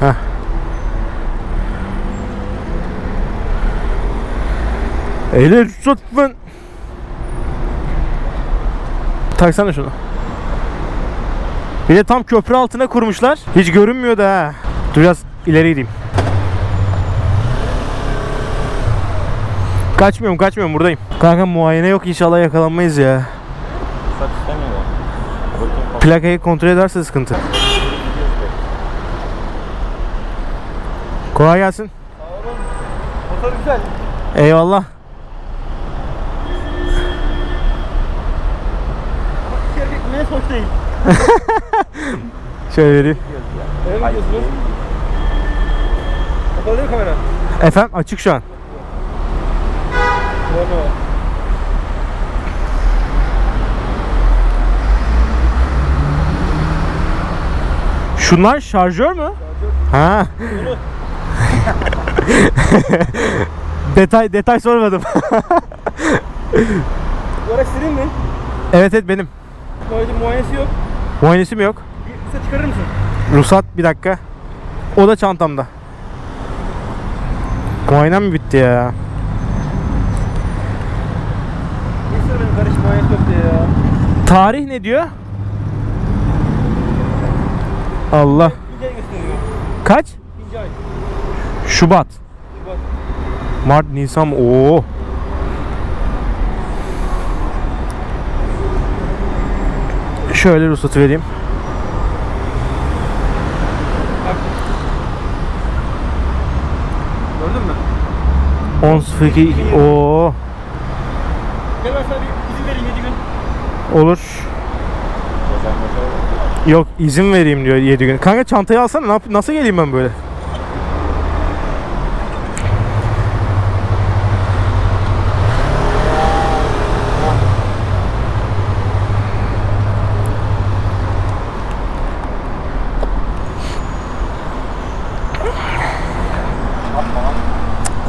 Heh. Eğlen tutma. Taksana şunu. Bir de tam köprü altına kurmuşlar. Hiç görünmüyor da ha. Dur biraz ileri gideyim. Kaçmıyorum kaçmıyorum buradayım. Kanka muayene yok inşallah yakalanmayız ya. Plakayı kontrol ederse sıkıntı. Kolay gelsin. Motor güzel. Eyvallah. Gitmeye hoş değil. Şöyle vereyim. Öyle mi? Kapalı kamera? Efendim açık şu an. Bravo. Şunlar şarjör mü? Ha. detay detay sormadım. Bu araç senin mi? evet evet benim. Bu aracın muayenesi yok. Muayenesi mi yok? Bir kısa çıkarır mısın? Ruhsat bir dakika. O da çantamda. Muayenem mi bitti ya? Sürü benim kardeşim muayenesi yok diye ya. Tarih ne diyor? Allah. İkinci ay gösteriyor. Kaç? İkinci ay. Şubat. Mart, Nisan. Oo. Şöyle ruhsatı vereyim. Gördün mü? 10.02 Oo. Gel ben sana bir izin vereyim 7 gün. Olur. Yok izin vereyim diyor 7 gün. Kanka çantayı alsana nasıl geleyim ben böyle?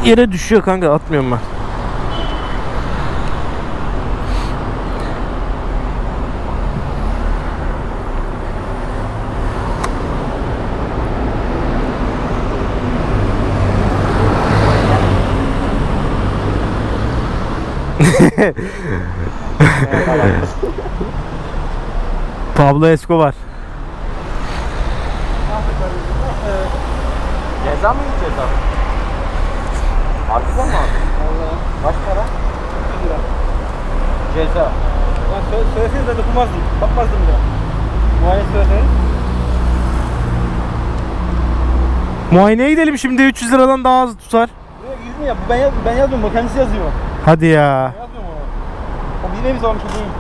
Yere düşüyor kanka atmıyorum ben. Pablo Escobar. Ceza mı gideceğiz abi? Harbiden mi abi? Allah. Kaç para? 100 lira. Ceza. Lan sö söyleseniz de dokunmazdım. Bakmazdım bile. Muayene söyleseniz. Muayeneye gidelim şimdi 300 liradan daha az tutar. Yok ya? Ben, yaz ben yazmıyorum. O kendisi yazıyor. Hadi ya. Ben yazmıyorum onu. O bizim evimiz bir şey değil.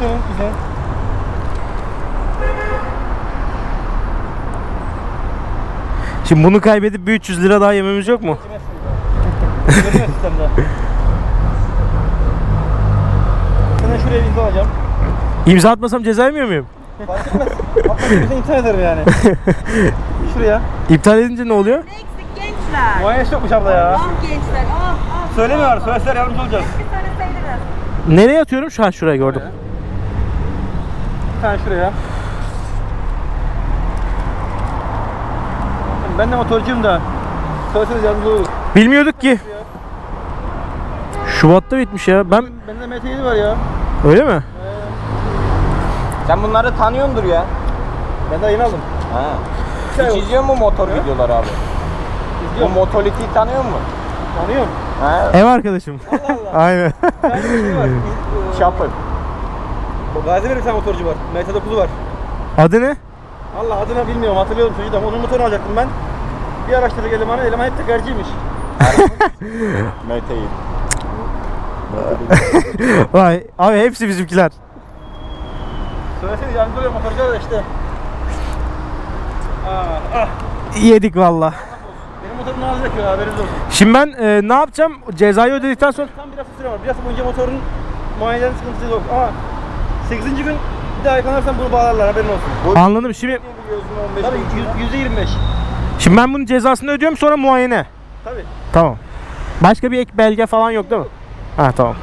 Senin bize. Şimdi bunu kaybedip bir 300 lira daha yememiz yok mu? Sana şuraya bir imza alacağım. İmza atmasam ceza yemiyor muyum? Fark etmez. Hatta ederim yani. Şuraya. İptal edince ne oluyor? Ne eksik gençler? Muayenesi yokmuş abla ya. Ah gençler ah ah. Söylemiyorlar. Söyleseler yardımcı olacağız. Bir söyleseydiniz. Nereye atıyorum? Şu an şuraya gördüm. Bir tane şuraya. Ben de motorcuyum da. Söyleseniz yardımcı olur. Bilmiyorduk ki. Şubat'ta bitmiş ya. Ben Bende MT7 var ya. öyle mi? Sen bunları tanıyordur ya. Ben daha yeni aldım. Ha. Hiç izliyor mu motor videoları abi? Bu İzliyorum. Motoliti'yi tanıyor mu? Tanıyorum. Ha. Ev arkadaşım. Aynen. Bir tane şey var. Chopper. Bu Gazi'de bir tane motorcu var. MT9'u var. Adı ne? Allah adını bilmiyorum hatırlıyorum çocuğu da onun motorunu alacaktım ben. Bir araştırdık elemanı, eleman hep tekerciymiş. MT'yi. Vay abi hepsi bizimkiler. Söyleseniz yardımcı oluyor motorcular da işte. Ah, ah. Yedik valla. Benim motorum ağzı yakıyor haberiniz olsun. Şimdi ben e, ne yapacağım? Cezayı ödedikten sonra Tam bir hafta süre var. Bir hafta boyunca motorun muayenelerin sıkıntısı yok. Ama 8. gün bir daha yakalanırsan bunu bağlarlar haberin olsun. anladım. Şimdi Tabii yüz- %25. Şimdi ben bunun cezasını ödüyorum sonra muayene. Tabii. Tamam. Başka bir ek belge falan yok değil mi? Ha tamam.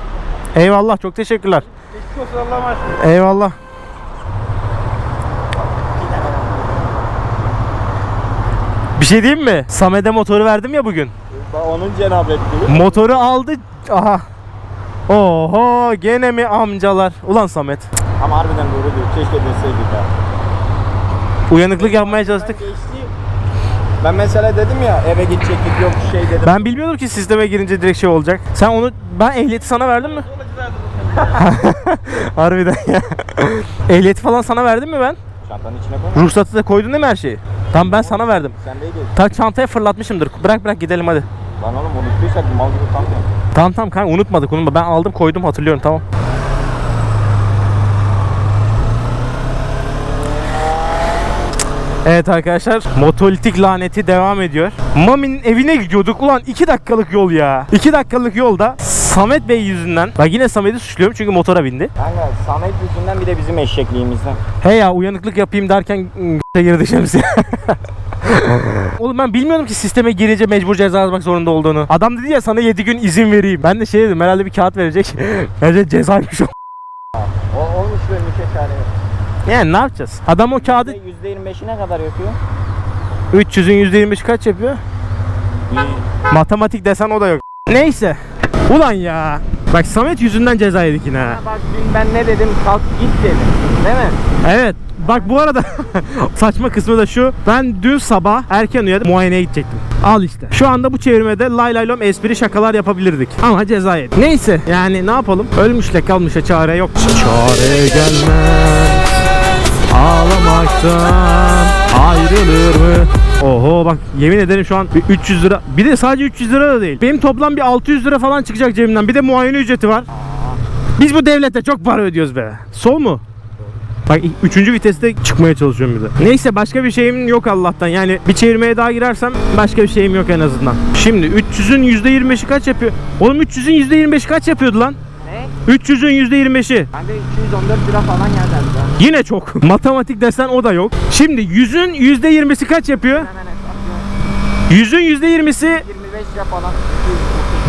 Eyvallah çok teşekkürler. Geçmiş olsun Allah'a emanet. Eyvallah. Bir şey diyeyim mi? Samet'e motoru verdim ya bugün. Onun cenabet gibi. Motoru aldı. Aha. Oho gene mi amcalar? Ulan Samet. Ama harbiden doğru diyor. Keşke deseydik ya. Uyanıklık yapmaya çalıştık. Geçti. Ben mesela dedim ya eve gidecektik yok şey dedim. Ben bilmiyordum ki sisteme girince direkt şey olacak. Sen onu ben ehliyeti sana verdim mi? Harbiden ya. ehliyeti falan sana verdim mi ben? Çantanın içine koy. Ruhsatı da koydun değil mi her şeyi? Tamam ben sana verdim. Sen de gel. Ta çantaya fırlatmışımdır. Bırak bırak gidelim hadi. Lan oğlum unuttuysak mal gibi kalmıyor. Tamam tamam kanka unutmadık unutma. Ben aldım koydum hatırlıyorum tamam. Evet arkadaşlar motolitik laneti devam ediyor. Mami'nin evine gidiyorduk. Ulan 2 dakikalık yol ya. 2 dakikalık yolda Samet Bey yüzünden. Bak yine Samet'i suçluyorum çünkü motora bindi. Kanka Samet yüzünden bir de bizim eşekliğimizden. He ya uyanıklık yapayım derken girdi şemsiye. Oğlum ben bilmiyordum ki sisteme girince mecbur ceza yazmak zorunda olduğunu. Adam dedi ya sana 7 gün izin vereyim. Ben de şey dedim herhalde bir kağıt verecek. Bence cezaymış o. Olmuş böyle mükemmel. Yani ne yapacağız? Adam o kağıdı %25'i ne kadar yapıyor? 300'ün %25 kaç yapıyor? Matematik desen o da yok. Neyse. Ulan ya. Bak Samet yüzünden ceza yedik yine ha. Bak dün ben ne dedim kalk git dedim. Değil mi? Evet. Bak bu arada saçma kısmı da şu. Ben dün sabah erken uyanıp muayeneye gidecektim. Al işte. Şu anda bu çevirmede lay lay lom espri şakalar yapabilirdik. Ama ceza yedik. Neyse yani ne yapalım? Ölmüşle kalmışa çare yok. Çare gelmez. Ağlamaktan ayrılır mı? Oho bak yemin ederim şu an bir 300 lira. Bir de sadece 300 lira da değil. Benim toplam bir 600 lira falan çıkacak cebimden. Bir de muayene ücreti var. Biz bu devlete çok para ödüyoruz be. Sol mu? Bak üçüncü viteste çıkmaya çalışıyorum bir de. Neyse başka bir şeyim yok Allah'tan. Yani bir çevirmeye daha girersem başka bir şeyim yok en azından. Şimdi 300'ün %25'i kaç yapıyor? Oğlum 300'ün %25'i kaç yapıyordu lan? Ne? 300'ün %25'i. Ben de 214 lira falan geldi. Yine çok. Matematik desen o da yok. Şimdi 100'ün %20'si kaç yapıyor? Hemen hesaplıyorum. 100'ün %20'si 25 lira falan.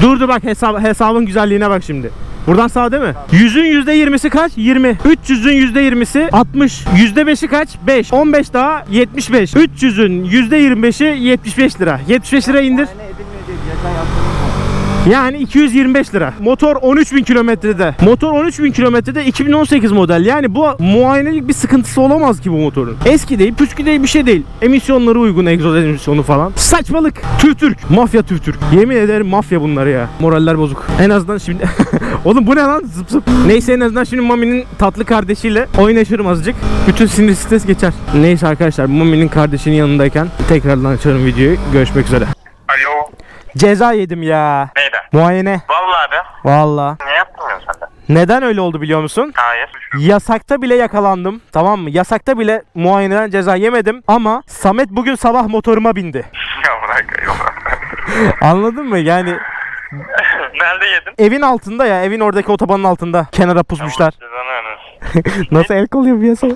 Durdu bak hesap, hesabın güzelliğine bak şimdi. Buradan sağ değil mi? 100'ün %20'si kaç? 20. 300'ün %20'si 60. %5'i kaç? 5. 15 daha 75. 300'ün %25'i 75 lira. 75 lira indir. Ne edilmiyor diye ceza yaptığımız var. Yani 225 lira. Motor 13.000 kilometrede. Motor 13.000 kilometrede 2018 model. Yani bu muayenelik bir sıkıntısı olamaz ki bu motorun. Eski değil, püskü değil bir şey değil. Emisyonları uygun, egzoz emisyonu falan. Saçmalık. TÜV Türk. Mafya TÜV Türk. Yemin ederim mafya bunları ya. Moraller bozuk. En azından şimdi... Oğlum bu ne lan? Zıp zıp. Neyse en azından şimdi Mami'nin tatlı kardeşiyle oynaşırım azıcık. Bütün sinir stres geçer. Neyse arkadaşlar Mami'nin kardeşinin yanındayken tekrardan açarım videoyu. Görüşmek üzere. Alo. Ceza yedim ya. Neyden? Muayene. Vallahi be. Valla. Niye yapmıyorsun sen de? Neden öyle oldu biliyor musun? Hayır. Yasakta bile yakalandım. Tamam mı? Yasakta bile muayeneden ceza yemedim. Ama Samet bugün sabah motoruma bindi. ya bırak. Anladın mı? Yani Nerede yedin? evin altında ya. Evin oradaki otobanın altında. Kenara pusmuşlar. Cezanı vermesin. Nasıl el kol yapıyor sana?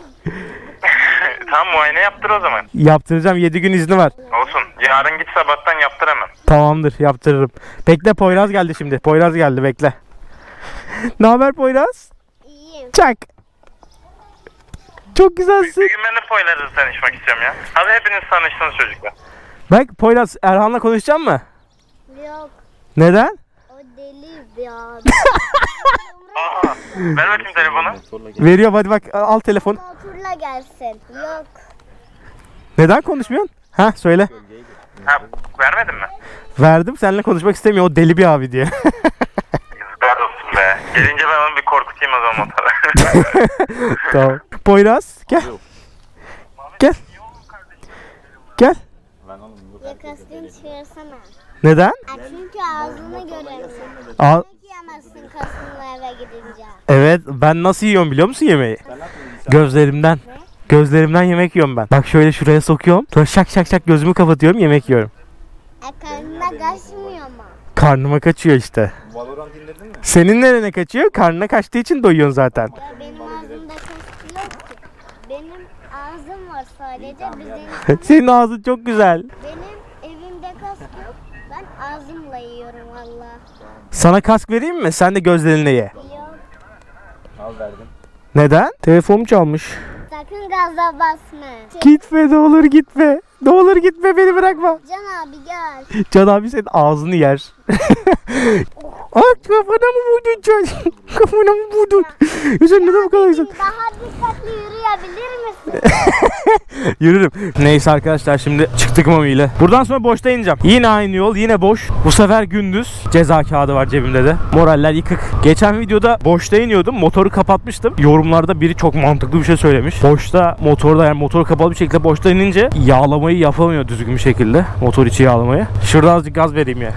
Tamam muayene yaptır o zaman. Yaptıracağım. 7 gün izni var. Olsun. Yarın git sabahtan yaptır hemen. Tamamdır. Yaptırırım. Bekle Poyraz geldi şimdi. Poyraz geldi. Bekle. ne haber Poyraz? İyiyim. Çak. Çok güzelsin. Bir gün ben de Poyraz'la tanışmak istiyorum ya. Hadi hepiniz tanıştınız çocuklar. Bak Poyraz Erhan'la konuşacak mı? Yok. Neden? O deli bir adam. Ver bakayım telefonu. Veriyor hadi bak al telefonu. Motorla gelsin. Yok. Neden konuşmuyorsun? Ha söyle. Ha, vermedin mi? Verdim seninle konuşmak istemiyor o deli bir abi diye. Yazıklar olsun be. Gelince ben onu bir korkutayım o zaman motora. tamam. Poyraz gel. Gel. Gel. Yakasını çıkarsana. Neden? Çünkü ağzını görürsün. Al. Yemek yemezsin kasınla eve gidince. Evet ben nasıl yiyorum biliyor musun yemeği? Gözlerimden. Gözlerimden yemek yiyorum ben. Bak şöyle şuraya sokuyorum. Sonra şak şak şak gözümü kapatıyorum yemek yiyorum. E karnına kaçmıyor mu? Karnıma kaçıyor işte. Valorant indirdin mi? Senin nerene kaçıyor? Karnına kaçtığı için doyuyorsun zaten. Ya benim ağzımda kaskı yok ki. Benim ağzım var sadece. Bizim, Senin ağzın çok güzel. benim evimde kask yok. Ben ağzımla yiyorum valla. Sana kask vereyim mi? Sen de gözlerinle ye. Verdim. Neden? Telefonum çalmış. Sakın gaza basma. Gitme ne olur gitme. Ne olur gitme beni bırakma. Can abi gel. Can abi senin ağzını yer. Ay kafana mı vurdun Can? kafana mı vurdun? Neden bu kadar güzel? Daha dikkatli yürüyebilir misin? Yürürüm. Neyse arkadaşlar şimdi çıktık Mami ile. Buradan sonra boşta ineceğim. Yine aynı yol yine boş. Bu sefer gündüz. Ceza kağıdı var cebimde de. Moraller yıkık. Geçen videoda boşta iniyordum. Motoru kapatmıştım. Yorumlarda biri çok mantıklı bir şey söylemiş. Boşta motorda yani motoru kapalı bir şekilde boşta inince yağlamayı yapamıyor düzgün bir şekilde. Motor içi yağlamayı. Şurada azıcık gaz vereyim ya.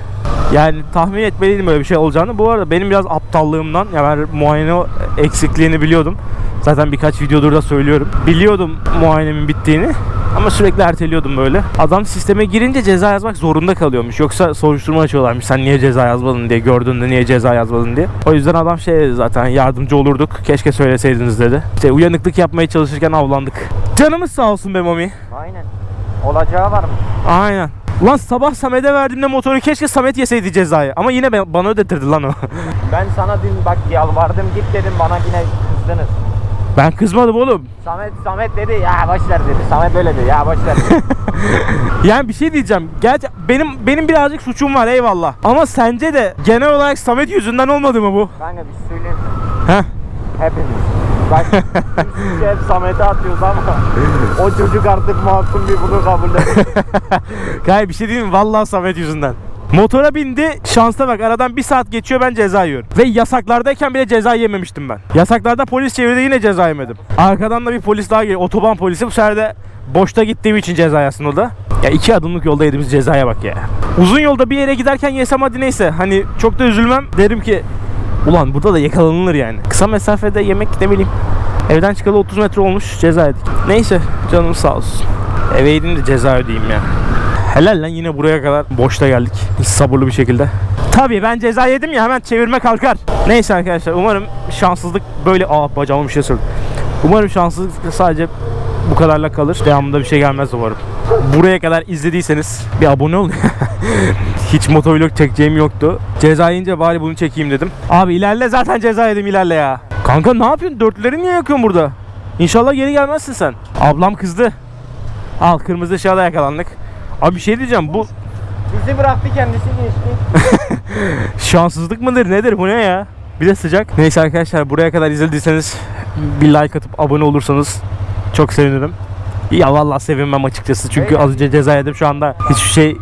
Yani tahmin etmeliydim böyle bir şey olacağını. Bu arada benim biraz aptallığımdan ya ben muayene eksikliğini biliyordum. Zaten birkaç videodur da söylüyorum. Biliyordum muayenemin bittiğini. Ama sürekli erteliyordum böyle. Adam sisteme girince ceza yazmak zorunda kalıyormuş. Yoksa soruşturma açıyorlarmış. Sen niye ceza yazmadın diye. Gördüğünde niye ceza yazmadın diye. O yüzden adam şey dedi zaten yardımcı olurduk. Keşke söyleseydiniz dedi. İşte uyanıklık yapmaya çalışırken avlandık. Canımız sağ olsun be Mami. Aynen. Olacağı var mı? Aynen. Ulan sabah Samet'e verdiğimde motoru keşke Samet yeseydi cezayı. Ama yine ben- bana ödetirdi lan o. Ben sana dün bak yalvardım git dedim bana yine kızdınız. ben kızmadım oğlum. Samet Samet dedi ya boş ver dedi. Samet öyle dedi ya boş ver dedi. Yani bir şey diyeceğim. Gerçi benim benim birazcık suçum var eyvallah. Ama sence de genel olarak Samet yüzünden olmadı mı bu? Kanka bir söyleyeyim mi? Heh. Hepimiz. Bak biz hep Samet'e atıyoruz ama o çocuk artık masum bir bunu kabul ediyor. Gayet bir şey diyeyim mi? Vallahi Samet yüzünden. Motora bindi. Şansa bak aradan bir saat geçiyor ben ceza yiyorum. Ve yasaklardayken bile ceza yememiştim ben. Yasaklarda polis çevirdi yine ceza yemedim. Arkadan da bir polis daha geliyor. Otoban polisi bu sefer de boşta gittiğim için ceza yazsın o da. Ya iki adımlık yolda yediğimiz cezaya bak ya. Uzun yolda bir yere giderken yesem hadi neyse. Hani çok da üzülmem. Derim ki ulan burada da yakalanılır yani. Kısa mesafede yemek ne bileyim. Evden çıkalı 30 metre olmuş ceza yedik. Neyse canım sağ olsun. Eve gideyim de ceza ödeyeyim ya. Helal lan yine buraya kadar boşta geldik. Sabırlı bir şekilde. Tabii ben ceza yedim ya hemen çevirme kalkar. Neyse arkadaşlar umarım şanssızlık böyle... Aa bacağıma bir şey sürdüm. Umarım şanssızlık sadece bu kadarla kalır. Devamında bir şey gelmez umarım. Buraya kadar izlediyseniz bir abone olun. Hiç motovlog çekeceğim yoktu. Ceza yiyince bari bunu çekeyim dedim. Abi ilerle zaten ceza yedim ilerle ya. Kanka ne yapıyorsun? Dörtleri niye yakıyorsun burada? İnşallah geri gelmezsin sen. Ablam kızdı. Al kırmızı ışığa yakalandık. Abi bir şey diyeceğim bu Bizi bıraktı kendisi geçti. şanssızlık mıdır nedir bu ne ya? Bir de sıcak. Neyse arkadaşlar buraya kadar izlediyseniz bir like atıp abone olursanız çok sevinirim. Ya vallahi sevinmem açıkçası çünkü az önce ceza yedim şu anda hiçbir şey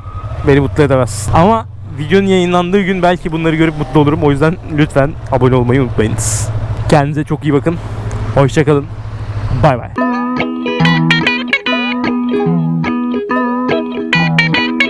beni mutlu edemez. Ama videonun yayınlandığı gün belki bunları görüp mutlu olurum. O yüzden lütfen abone olmayı unutmayınız. Kendinize çok iyi bakın. Hoşçakalın. Bay bay.